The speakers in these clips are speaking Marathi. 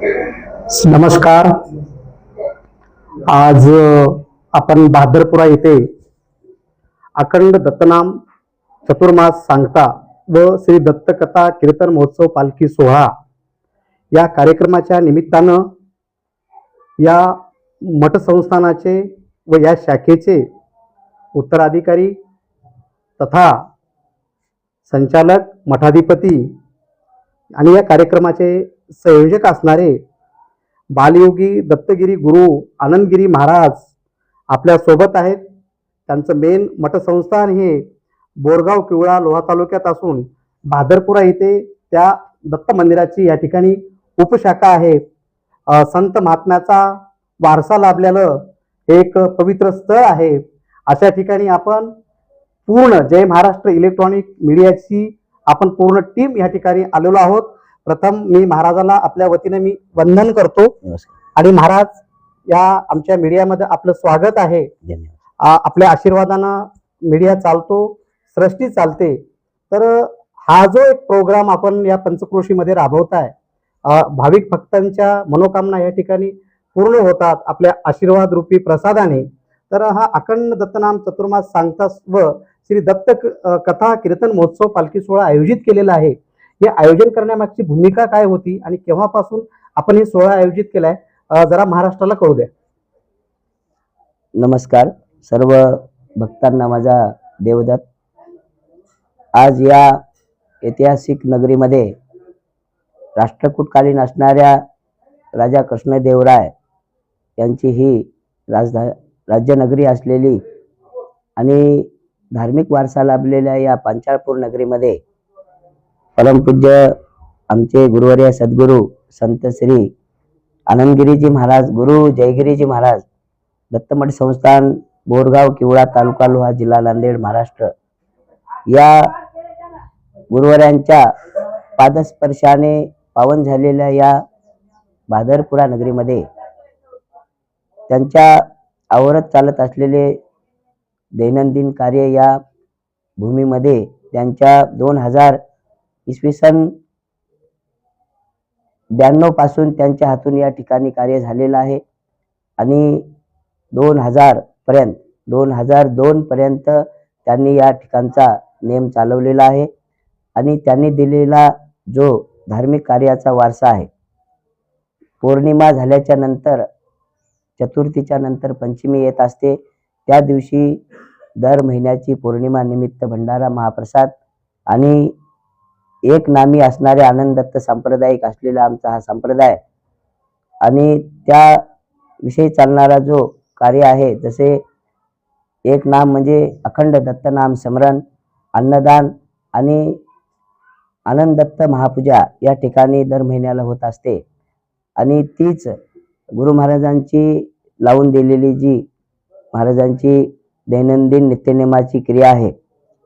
नमस्कार. आज आपण बहादरपुरा येथे अखंड दत्तनाम चतुर्मास सांगता व श्री दत्तकथा कीर्तन महोत्सव पालखी सोहळा या कार्यक्रमाच्या निमित्तानं या मठ संस्थानाचे व या शाखेचे उत्तराधिकारी तथा संचालक मठाधिपती आणि या कार्यक्रमाचे संयोजक असणारे बालयोगी दत्तगिरी गुरु आनंदगिरी महाराज आपल्यासोबत आहेत. त्यांचं मेन मठसंस्थान हे बोरगाव किवळा लोहा तालुक्यात असून भादरपुरा इथे त्या दत्त मंदिराची या ठिकाणी उपशाखा आहे. संत महात्म्याचा वारसा लाभलेलं एक पवित्र स्थळ आहे. अशा ठिकाणी आपण पूर्ण जय महाराष्ट्र इलेक्ट्रॉनिक मीडियाची आपण पूर्ण टीम या ठिकाणी आलेलो आहोत. प्रथम मी महाराजाला आपल्या वतीने मी वंदन करतो. आणि महाराज या आमच्या मीडियामध्ये आपलं स्वागत आहे. आपल्या आशीर्वादानं मीडिया चालतो सृष्टी चालते. तर हा जो एक प्रोग्राम आपण या पंचक्रोशीमध्ये राबवताय भाविक भक्तांच्या मनोकामना या ठिकाणी पूर्ण होतात आपल्या आशीर्वाद रूपी प्रसादाने. तर हा अखंड दत्तनाम चतुर्मास सांगता व श्री दत्त कथा कीर्तन महोत्सव पालखी सोहळा आयोजित केलेला आहे. हे आयोजन करण्यामागची भूमिका काय होती आणि केव्हापासून आपण हे सोहळा आयोजित केलाय जरा महाराष्ट्राला कळू द्या. नमस्कार. सर्व भक्तांना माझा देवदत्त. आज या ऐतिहासिक नगरीमध्ये राष्ट्रकूटकालीन असणाऱ्या राजा कृष्णदेवराय यांची ही राजधा राज्यनगरी असलेली आणि धार्मिक वारसा लाभलेल्या या पांचाळपूर नगरीमध्ये परमपूज्य आमचे गुरुवर्य सद्गुरू संत श्री आनंदगिरीजी महाराज गुरु जयगिरीजी महाराज दत्तमठ संस्थान बोरगाव किवळा तालुका लोहा जिल्हा नांदेड महाराष्ट्र. या गुरुवर्यांच्या पादस्पर्शाने पावन झालेल्या या भादरपुरा नगरीमध्ये त्यांच्या आवरत चालत असलेले दैनंदिन कार्य या भूमीमध्ये त्यांच्या दोन हजार इसवी सन ब्याण्णवपासून त्यांच्या हातून या ठिकाणी कार्य झालेलं आहे. आणि दोन हजार पर्यंत दोन हजार दोन पर्यंत त्यांनी या ठिकाणचा नेम चालवलेला आहे. आणि त्यांनी दिलेला जो धार्मिक कार्याचा वारसा आहे पौर्णिमा झाल्याच्यानंतर चतुर्थीच्या नंतर पंचमी येत असते. त्या दिवशी दर महिन्याची पौर्णिमा निमित्त भंडारा महाप्रसाद आणि एक नामी असणारे आनंदत्त सांप्रदायिक असलेला आमचा हा संप्रदाय. आणि त्या विषयी चालणारा जो कार्य आहे जसे एक नाम म्हणजे अखंड दत्त नाम स्मरण अन्नदान आणि आनंदत्त महापूजा या ठिकाणी दर महिन्याला होत असते. आणि तीच गुरु महाराजांची लावून दिलेली जी महाराजांची दैनंदिन नित्यनेमाची क्रिया आहे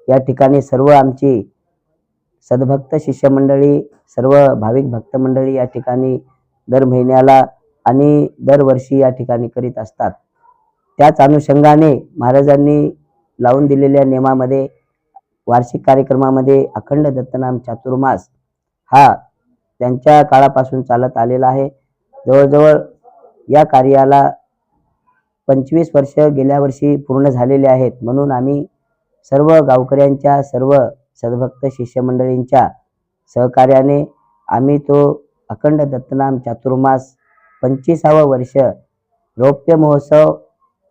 या ठिकाणी सर्व आमची सद्भक्त शिष्यमंडळी सर्व भाविक भक्त मंडळी या ठिकाणी दर महिन्याला आणि दरवर्षी या ठिकाणी करीत असतात. त्याच अनुषंगाने महाराजांनी लावून दिलेल्या नियमामध्ये वार्षिक कार्यक्रमामध्ये अखंड दत्तनाम चातुर्मास हा त्यांच्या काळापासून चालत आलेला आहे. जवळजवळ या कार्याला पंचवीस वर्ष गेल्या वर्षी पूर्ण झालेले आहेत. म्हणून आम्ही सर्व गावकऱ्यांच्या सर्व सद्भक्त शिष्यमंडळींच्या सहकार्याने आम्ही तो अखंड दत्तनाम चातुर्मास पंचवीसावं वर्ष रौप्य महोत्सव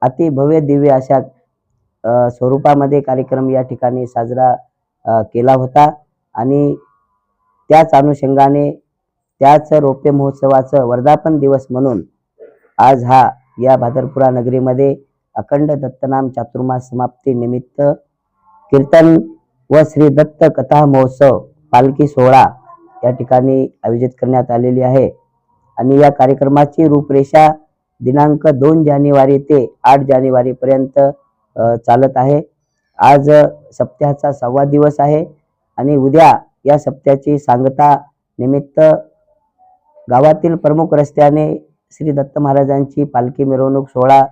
अति भव्य दिव्य अशा स्वरूपामध्ये कार्यक्रम या ठिकाणी साजरा केला होता. आणि त्याच अनुषंगाने त्याच रौप्य महोत्सवाचं वर्धापन दिवस म्हणून आज हा या भादरपुरा नगरीमध्ये अखंड दत्तनाम चातुर्मास समाप्ती निमित्त कीर्तन व श्री दत्त कथा महोत्सव पालखी सोहळा या ठिकाणी आयोजित करण्यात आलेली आहे. आणि या कार्यक्रमाची रूपरेषा दिनांक दोन जानेवारी ते आठ जानेवारी पर्यंत चालत आहे. आज सप्त्याचा सहावा दिवस आहे आणि उद्या या सप्त्याची सांगता निमित्त गावातील प्रमुख रस्त्याने श्री दत्त महाराजांची पालखी मिरवणूक सोहळा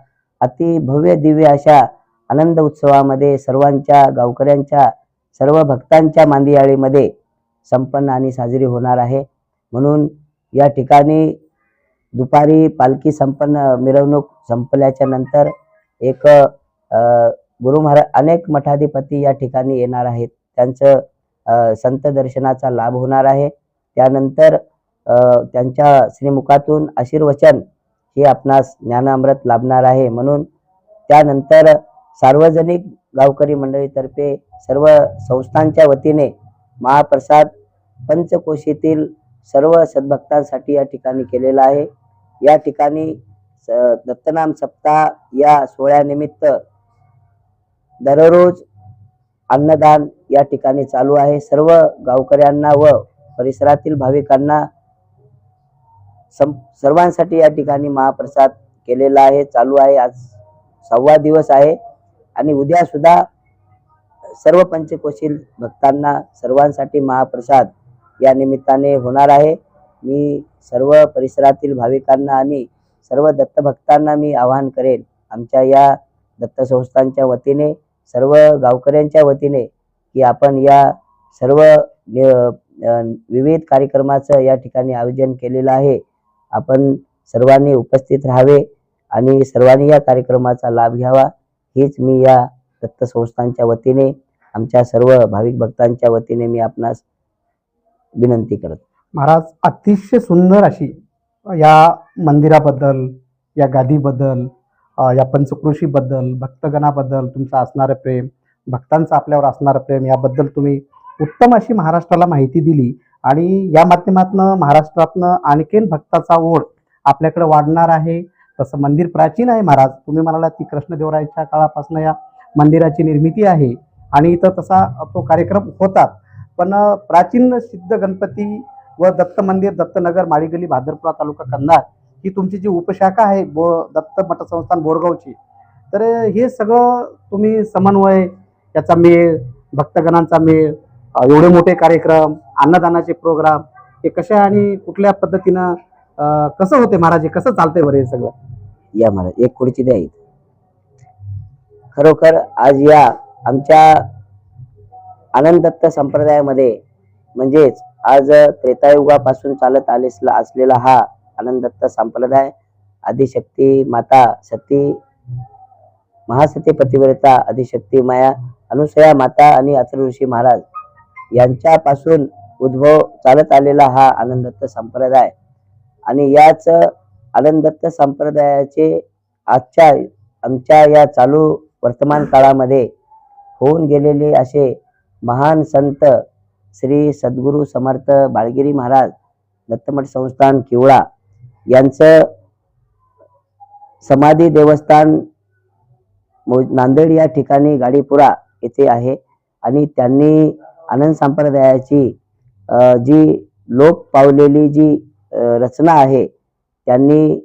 अति भव्य दिव्य अशा आनंद उत्सवामध्ये सर्वांच्या गावकऱ्यांच्या सर्व भक्तांच्या मांदियाळीमध्ये संपन्न आणि साजरी होणार आहे. म्हणून या ठिकाणी दुपारी पालखी संपन्न मिरवणूक संपल्याच्या नंतर एक गुरु महाराज अनेक मठाधिपती या ठिकाणी येणार आहेत. त्यांचं संत दर्शनाचा लाभ होणार आहे. त्यानंतर त्यांच्या श्रीमुखातून आशीर्वचन हे आपणास ज्ञानामृत लाभणार आहे. म्हणून त्यानंतर सार्वजनिक गावकरी मंडळीतर्फे सर्व संस्थांच्या वतीने महाप्रसाद पंचकोशीतील सर्व सद्भक्तांसाठी या ठिकाणी केलेला आहे. या ठिकाणी स- दत्तनाम सप्ताह या सोहळ्यानिमित्त दररोज अन्नदान या ठिकाणी चालू आहे. सर्व गावकऱ्यांना व परिसरातील भाविकांना सं सर्वांसाठी या ठिकाणी महाप्रसाद केलेला आहे चालू आहे. आज सव्वा दिवस आहे. आणि उद्या सुद्धा सर्व पंचकोशील भक्तांना सर्वांसाठी महाप्रसाद या निमित्ताने होणार आहे. मी सर्व परिसरातील भाविकांना आणि सर्व दत्तभक्तांना मी आवाहन करेन. आमच्या या दत्त संस्थांच्या वतीने सर्व गावकऱ्यांच्या वतीने की आपण या सर्व विविध कार्यक्रमाचं या ठिकाणी आयोजन केलेलं आहे. आपण सर्वांनी उपस्थित राहावे आणि सर्वांनी या कार्यक्रमाचा लाभ घ्यावा. हीच मी या दत्त संस्थांच्या वतीने आमच्या सर्व भाविक भक्तांच्या वतीने मी आपणास विनंती करत. महाराज अतिशय सुंदर अशी या मंदिराबद्दल या गादीबद्दल या पंचकृषीबद्दल भक्तगणाबद्दल तुमचं असणारं प्रेम भक्तांचं आपल्यावर असणारं प्रेम याबद्दल तुम्ही उत्तम अशी महाराष्ट्राला माहिती दिली आणि या माध्यमातनं महाराष्ट्रातनं आणखीन भक्ताचा ओढ आपल्याकडे वाढणार आहे. तसं मंदिर प्राचीन आहे महाराज. तुम्ही म्हणाला ती कृष्णदेवरायच्या काळापासून या मंदिराची निर्मिती आहे आणि इथं तसा तो कार्यक्रम होतात. पण प्राचीन सिद्ध गणपती व दत्त मंदिर दत्तनगर माळीगली भादरपुरा तालुका कंधार ही तुमची जी उपशाखा आहे बो दत्त मठसंस्थान बोरगावची तर हे सगळं तुम्ही समन्वय याचा मेळ भक्तगणांचा मेळ एवढे मोठे कार्यक्रम अन्नदानाचे प्रोग्राम हे कशा आणि कुठल्या पद्धतीनं कसं होते महाराज? हे कसं चालतंय बरं हे सगळं? या महाराज एक खुर्ची द्या इथं. खरोखर आज या आमच्या आनंदत्त संप्रदायामध्ये म्हणजेच आज त्रेतायुगापासून चालत आले असलेला हा आनंदत्त संप्रदाय आदिशक्ती माता सती महासती पतिव्रता आदिशक्ती माया अनुसया माता आणि अथर्व ऋषी महाराज यांच्यापासून उद्भव चालत आलेला हा आनंदत्त संप्रदाय आणि याच आनंद दत्त संप्रदायाचे आजच्या आमच्या या चालू वर्तमान काळामध्ये होऊन गेलेले असे महान संत श्री सद्गुरू समर्थ बाळगिरी महाराज दत्तमठ संस्थान किवळा यांचं समाधी देवस्थान मो- नांदेड या ठिकाणी गाडीपुरा येथे आहे. आणि त्यांनी आनंद संप्रदायाची जी लोप पावलेली जी रचना आहे त्यांनी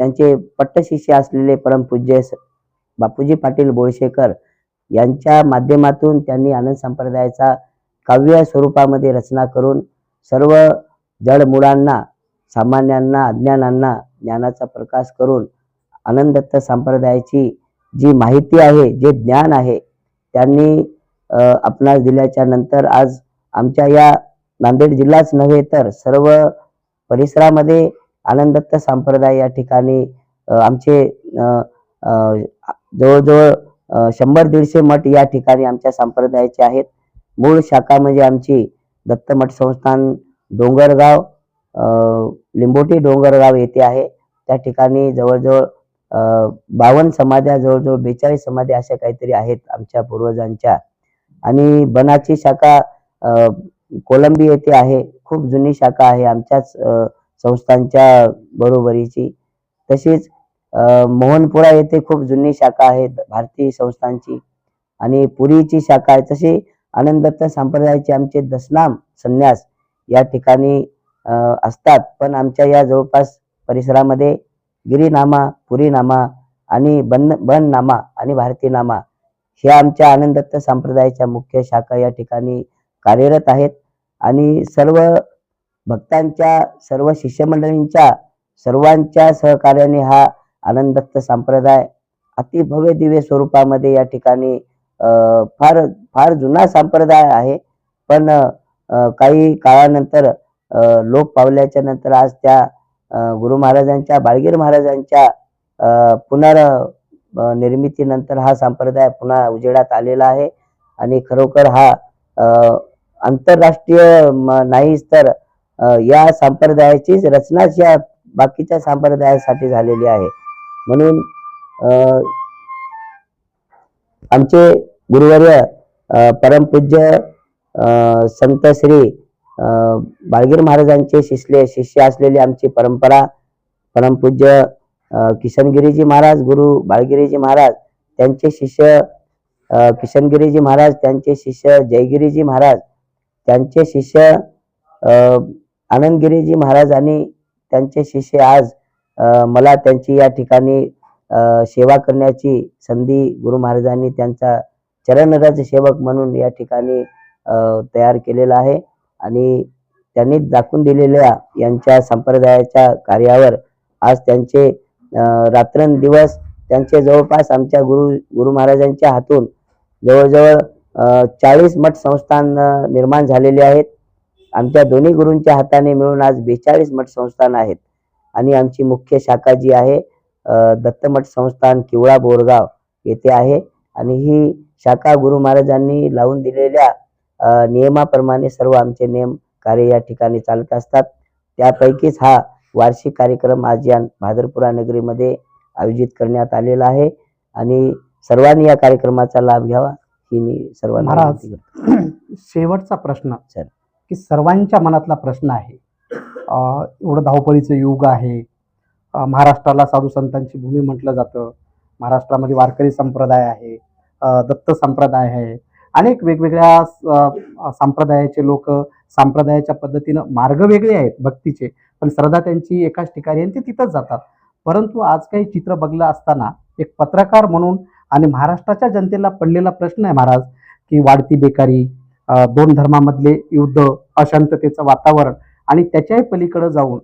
त्यांचे पट्टशिष्य असलेले परमपूज्य स- बापूजी पाटील बोळशेकर यांच्या माध्यमातून त्यांनी आनंद संप्रदायाचा काव्य स्वरूपामध्ये रचना करून सर्व जडमुळांना सामान्यांना अज्ञानांना ज्ञानाचा प्रकाश करून आनंदत्त संप्रदायाची जी माहिती आहे जे ज्ञान आहे त्यांनी आपणास दिल्याच्या नंतर आज आमच्या या नांदेड जिल्हाच नव्हे तर सर्व परिसरामध्ये आनंद दत्त संप्रदाय या ठिकाणी आमचे जवळजवळ शंभर दीडशे मठ या ठिकाणी आमच्या संप्रदायाचे आहेत. मूळ शाखा म्हणजे आमची दत्त मठ संस्थान डोंगरगाव लिंबोटी डोंगरगाव येथे आहे. त्या ठिकाणी जवळजवळ बावन बावन्न समाध्या जवळजवळ बेचाळीस समाध्या अशा काहीतरी आहेत आमच्या पूर्वजांच्या. आणि बनाची शाखा कोलंबी येथे आहे. खूप जुनी शाखा आहे आमच्याच संस्थांच्या बरोबरीची. तशीच मोहनपुरा येथे खूप जुनी शाखा आहे भारतीय संस्थांची. आणि पुरीची शाखा आहे तशी आनंदत्त संप्रदायाचे आमचे दसनाम संन्यास या ठिकाणी असतात. पण आमच्या या जवळपास परिसरामध्ये गिरीनामा पुरीनामा आणि बन बननामा आणि भारतीनामा ह्या आमच्या आनंदत्त संप्रदायाच्या मुख्य शाखा या ठिकाणी कार्यरत आहेत. आणि सर्व भक्तांच्या सर्व शिष्यमंडळींच्या सर्वांच्या सहकार्याने हा आनंद संप्रदाय अतिभव्य दिव्य स्वरूपामध्ये या ठिकाणी फार फार जुना संप्रदाय आहे. पण काही काळानंतर लोक लोप पावल्याच्या नंतर आज त्या गुरु महाराजांच्या बाळगीर महाराजांच्या पुनर निर्मितीनंतर हा संप्रदाय पुन्हा उजेडात आलेला आहे. आणि खरोखर हा आंतरराष्ट्रीय म- नाहीच तर या संप्रदायाचीच रचनाच या बाकीच्या संप्रदायासाठी झालेली आहे. म्हणून आमचे गुरुवर्य परमपूज्य संत श्री बाळगीर महाराजांचे शिसले शिष्य असलेली आमची परंपरा परमपूज्य किशनगिरीजी महाराज गुरु बाळगिरीजी महाराज त्यांचे शिष्य किशनगिरीजी महाराज त्यांचे शिष्य जयगिरीजी महाराज त्यांचे शिष्य आनंदगिरीजी महाराज आणि त्यांचे शिष्य आज मला त्यांची या ठिकाणी सेवा करण्याची संधी गुरु महाराजांनी त्यांचा चरणरज सेवक म्हणून या ठिकाणी तयार केलेला आहे. आणि त्यांनी दाखवून दिलेल्या यांच्या संप्रदायाच्या कार्यावर आज त्यांचे रात्रंदिवस त्यांचे जवळपास आमच्या गुरु गुरु महाराजांच्या हातून जवळजवळ चाळीस मठ संस्थान निर्माण झालेले आहेत. आमच्या दोन्ही गुरूंच्या हाताने मिळून आज बेचाळीस मठ संस्थान आहेत. आणि आमची मुख्य शाखा जी आहे दत्तमठ संस्थान किवळा बोरगाव येथे आहे. आणि ही शाखा गुरु महाराजांनी लावून दिलेल्या नियमाप्रमाणे सर्व आमचे नियम कार्य या ठिकाणी चालत असतात. त्यापैकीच हा वार्षिक कार्यक्रम आज या भादरपुरा नगरीमध्ये आयोजित करण्यात आलेला आहे. आणि सर्वांनी या कार्यक्रमाचा लाभ घ्यावा ही मी सर्वांना. शेवटचा प्रश्न. सर. की सर्वांच्या मनातला प्रश्न आहे. एवढं धावपळीचं युग आहे. महाराष्ट्राला साधू संतांची भूमी म्हटलं जातं. महाराष्ट्रामध्ये वारकरी संप्रदाय आहे. दत्त संप्रदाय आहे. अनेक वेगवेगळ्या संप्रदायाचे लोक संप्रदायाच्या पद्धतीनं मार्ग वेगळे आहेत भक्तीचे. पण श्रद्धा त्यांची एकाच ठिकाणी आणि ते तिथंच जातात. परंतु आज काही चित्र बघलं असताना एक पत्रकार म्हणून आणि महाराष्ट्राच्या जनतेला पडलेला प्रश्न आहे महाराज की वाढती बेकारी दोन धर्मामधले युद्ध अशांततेचं वातावरण आणि त्याच्याही पलीकडे जाऊन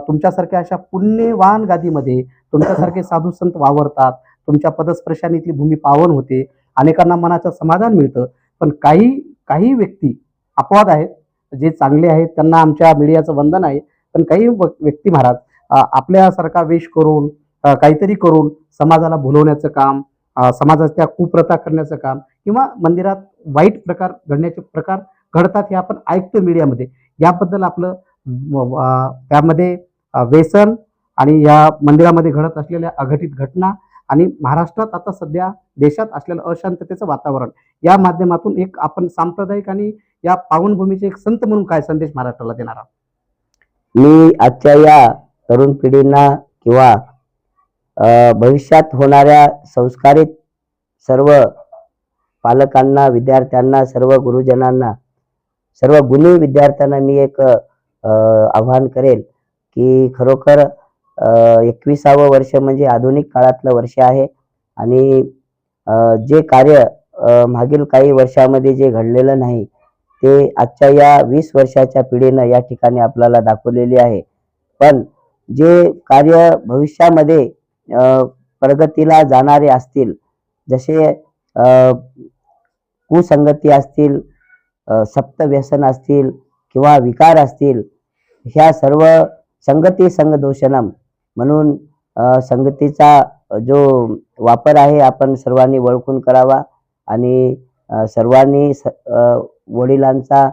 तुमच्यासारख्या अशा पुण्यवान गादीमध्ये तुमच्यासारखे साधू संत वावरतात तुमच्या पदस्पर्शाने इथली भूमी पावन होते अनेकांना मनाचं समाधान मिळतं पण काही काही व्यक्ती अपवाद आहेत जे चांगले आहेत त्यांना आमच्या मीडियाचं वंदन आहे पण काही व- व्यक्ती महाराज आपल्यासारखा वेश करून काहीतरी करून समाजाला भुलवण्याचं काम समाजात समाजाच्या कुप्रथा करण्याचं काम किंवा मंदिरात वाईट प्रकार घडण्याचे प्रकार घडतात हे आपण ऐकतो मीडियामध्ये. याबद्दल आपलं त्यामध्ये व्यसन आणि या मंदिरामध्ये घडत असलेल्या अघटित घटना आणि महाराष्ट्रात आता सध्या देशात असलेलं अशांततेचं वातावरण या माध्यमातून एक आपण सांप्रदायिक आणि या पावनभूमीचे एक संत म्हणून काय संदेश महाराष्ट्राला देणार आहात? मी आजच्या या तरुण पिढींना किंवा भविष्यात होणाऱ्या संस्कारित सर्व पालकांना विद्यार्थ्यांना सर्व गुरुजनांना सर्व गुणी विद्यार्थ्यांना मी एक आव्हान करेल की खरोखर एकविसावं वर्ष म्हणजे आधुनिक काळातलं वर्ष आहे आणि जे कार्य मागील काही वर्षामध्ये जे घडलेलं नाही ते आजच्या या वीस वर्षाच्या पिढीनं या ठिकाणी आपल्याला दाखवलेली आहे. पण जे कार्य भविष्यामध्ये प्रगतीला जाणारे असतील जसे कुसंगती असतील सप्तव्यसन असतील किंवा विकार असतील ह्या सर्व संगती संगदोषणम म्हणून संगतीचा जो वापर आहे आपण सर्वांनी ओळखून करावा आणि सर्वांनी स वडिलांचा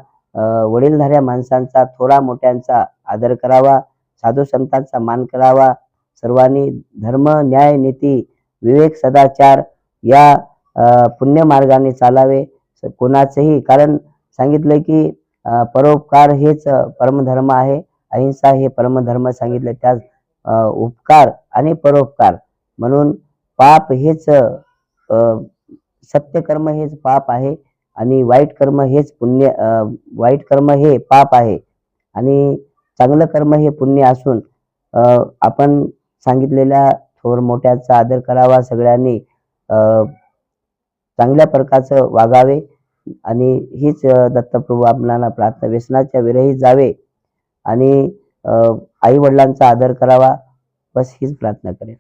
वडीलधाऱ्या माणसांचा थोरा मोठ्यांचा आदर करावा साधू संतांचा मान करावा सर्वांनी धर्म न्याय नीती विवेक सदाचार या पुण्य पुण्यमार्गाने चालावे. स- कोणाचंही कारण सांगितलंय की परोपकार हेच परमधर्म आहे. अहिंसा हे परमधर्म सांगितलं. त्याच उपकार आणि परोपकार. म्हणून पाप हेच सत्यकर्म हेच पाप आहे आणि वाईट कर्म हेच पुण्य वाईट कर्म हे पाप आहे. आणि चांगलं कर्म हे पुण्य असून आपण सांगितलेल्या थोर मोठ्याचा आदर करावा सगळ्यांनी चांगल्या प्रकारचं वागावे आणि हीच दत्तप्रभू आपल्याला प्रार्थना व्यसनाच्या विरही जावे आणि आई वडिलांचा आदर करावा बस हीच प्रार्थना करेन.